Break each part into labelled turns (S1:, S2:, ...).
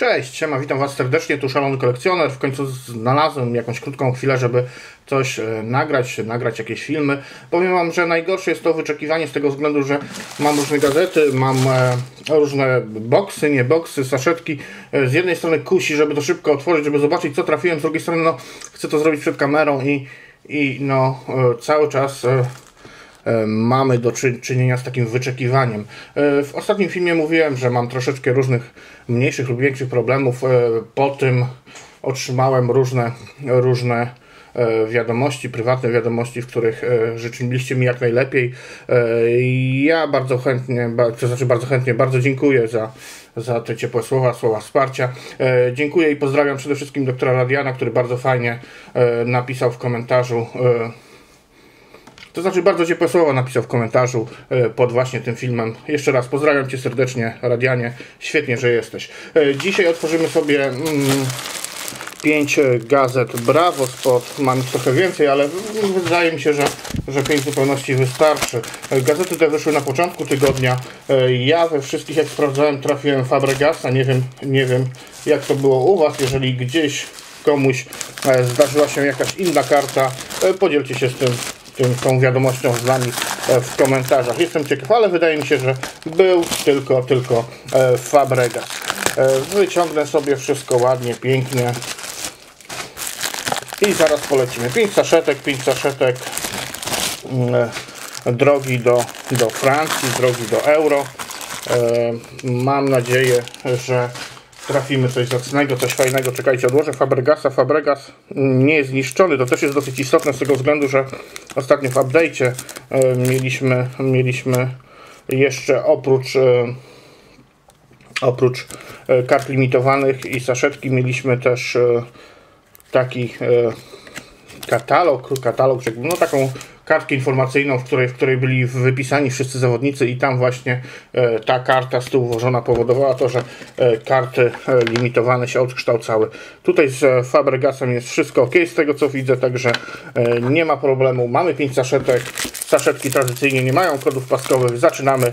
S1: Cześć, siema, witam Was serdecznie, tu Szalony Kolekcjoner. W końcu znalazłem jakąś krótką chwilę, żeby coś e, nagrać, nagrać jakieś filmy. Powiem Wam, że najgorsze jest to wyczekiwanie z tego względu, że mam różne gazety, mam e, różne boksy, nie boksy, saszetki. E, z jednej strony kusi, żeby to szybko otworzyć, żeby zobaczyć co trafiłem, z drugiej strony no, chcę to zrobić przed kamerą i, i no, cały czas mamy do czynienia z takim wyczekiwaniem. W ostatnim filmie mówiłem, że mam troszeczkę różnych mniejszych lub większych problemów. Po tym otrzymałem różne, różne wiadomości, prywatne wiadomości, w których życzyliście mi jak najlepiej. Ja bardzo chętnie, to znaczy bardzo chętnie, bardzo dziękuję za, za te ciepłe słowa, słowa wsparcia. Dziękuję i pozdrawiam przede wszystkim doktora Radiana, który bardzo fajnie napisał w komentarzu to znaczy bardzo ciepłe słowo napisał w komentarzu e, pod właśnie tym filmem. Jeszcze raz pozdrawiam Cię serdecznie, Radianie. Świetnie, że jesteś. E, dzisiaj otworzymy sobie mm, pięć gazet Bravo Spot. Mam ich trochę więcej, ale wydaje mi się, że, że pięć zupełności wystarczy. E, gazety te wyszły na początku tygodnia. Ja we wszystkich, jak sprawdzałem, trafiłem Fabregasa. Nie wiem, nie wiem jak to było u Was. Jeżeli gdzieś komuś zdarzyła się jakaś inna karta, podzielcie się z tym, tą wiadomością z nami e, w komentarzach. Jestem ciekaw, ale wydaje mi się, że był tylko, tylko e, Fabregas. E, wyciągnę sobie wszystko ładnie, pięknie. I zaraz polecimy. 5 saszetek, 5 saszetek mm, drogi do, do Francji, drogi do euro. Mam nadzieję, że trafimy coś zacnego, coś fajnego. Czekajcie, odłożę Fabregasa. Fabregas nie jest zniszczony. To też jest dosyć istotne z tego względu, że ostatnio w update'cie e, mieliśmy, mieliśmy jeszcze oprócz e, oprócz e, kart limitowanych i saszetki mieliśmy też taki katalog, katalog, no taką kartkę informacyjną, w której, w której byli wypisani wszyscy zawodnicy i tam właśnie e, ta karta z tyłu włożona powodowała to, że e, karty e, limitowane się odkształcały. Tutaj z Fabregasem jest wszystko ok z tego co widzę, także e, nie ma problemu. Mamy 5 saszetek. Saszetki tradycyjnie nie mają kodów paskowych. Zaczynamy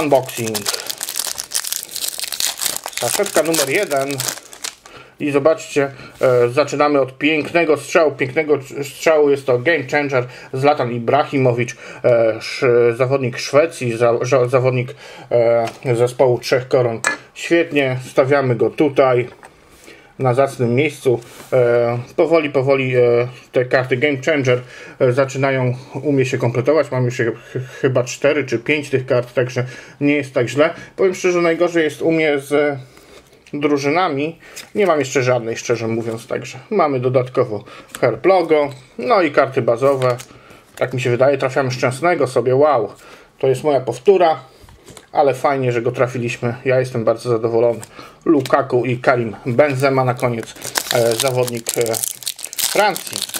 S1: unboxing. Saszetka numer 1 i zobaczcie, e, zaczynamy od pięknego strzału. Pięknego strzału jest to Game Changer Zlatan Ibrahimowicz, e, zawodnik Szwecji, za, zawodnik e, zespołu Trzech Koron. Świetnie, stawiamy go tutaj na zacnym miejscu. E, powoli, powoli e, te karty Game Changer e, zaczynają umie się kompletować. Mam już ch chyba 4 czy 5 tych kart, także nie jest tak źle. Powiem szczerze, najgorzej jest u mnie z drużynami. Nie mam jeszcze żadnej, szczerze mówiąc, także mamy dodatkowo herb logo, no i karty bazowe. Tak mi się wydaje, trafiamy szczęsnego sobie, wow. To jest moja powtóra, ale fajnie, że go trafiliśmy. Ja jestem bardzo zadowolony. Lukaku i Karim Benzema na koniec, e, zawodnik e, Francji.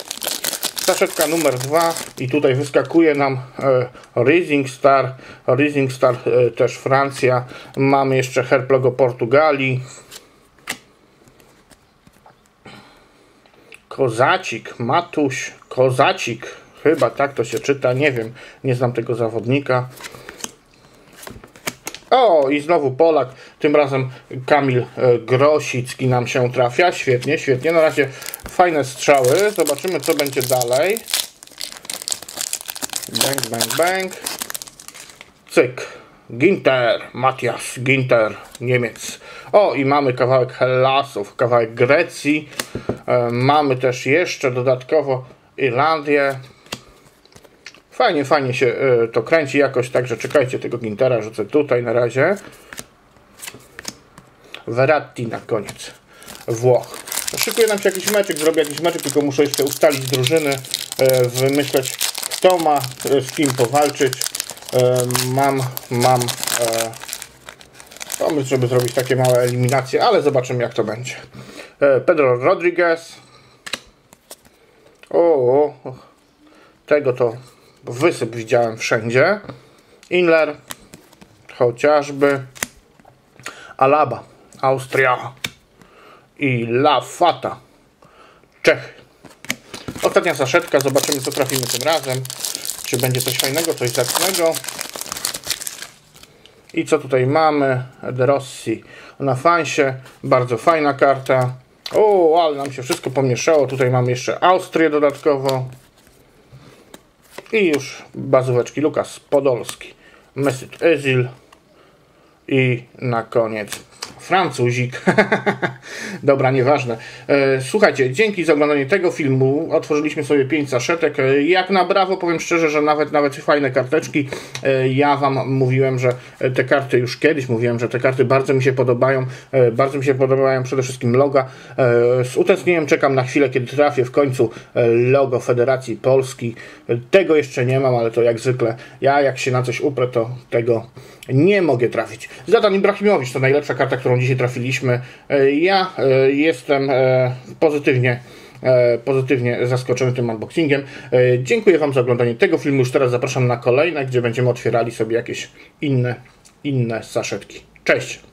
S1: Saszetka numer dwa i tutaj wyskakuje nam e, Rising Star, Rising Star e, też Francja. Mamy jeszcze herb logo Portugalii. Kozacik, Matuś, Kozacik, chyba tak to się czyta, nie wiem, nie znam tego zawodnika. O, i znowu Polak, tym razem Kamil e, Grosicki nam się trafia. Świetnie, świetnie. Na razie fajne strzały. Zobaczymy, co będzie dalej. Bang, bang, bang. Cyk. Ginter, Matthias Ginter, Niemiec. O, i mamy kawałek Hellasów, kawałek Grecji. E, mamy też jeszcze dodatkowo Irlandię. Fajnie, fajnie się y, to kręci jakoś, także czekajcie tego Gintera, rzucę tutaj na razie. Verratti na koniec. Włoch. Szykuje nam się jakiś meczek, zrobię jakiś meczek, tylko muszę jeszcze ustalić drużyny, y, wymyśleć kto ma y, z kim powalczyć. Mam, mam pomysł, żeby zrobić takie małe eliminacje, ale zobaczymy jak to będzie. Pedro Rodriguez. O, tego to wysyp widziałem wszędzie. Inler, chociażby. Alaba, Austria i La Fata, Czechy. Ostatnia saszetka, zobaczymy co trafimy tym razem. Czy będzie coś fajnego, coś zacnego. I co tutaj mamy? De Rossi na fansie. Bardzo fajna karta. O, ale nam się wszystko pomieszało. Tutaj mamy jeszcze Austrię dodatkowo. I już bazóweczki. Lukas Podolski. Mesut Ezil. I na koniec Francuzik. Dobra, nieważne. E, słuchajcie, dzięki za oglądanie tego filmu. Otworzyliśmy sobie 5 saszetek. E, jak na brawo, powiem szczerze, że nawet nawet fajne karteczki. E, ja Wam mówiłem, że te karty już kiedyś mówiłem, że te karty bardzo mi się podobają. Bardzo mi się podobają przede wszystkim loga. Z utęsknieniem czekam na chwilę, kiedy trafię w końcu logo Federacji Polski. Tego jeszcze nie mam, ale to jak zwykle ja jak się na coś uprę, to tego nie mogę trafić. Zlatan Ibrahimowicz to najlepsza karta, którą dzisiaj trafiliśmy. E, e, jestem e, pozytywnie pozytywnie zaskoczony tym unboxingiem. Dziękuję Wam za oglądanie tego filmu. Już teraz zapraszam na kolejne, gdzie będziemy otwierali sobie jakieś inne, inne saszetki. Cześć!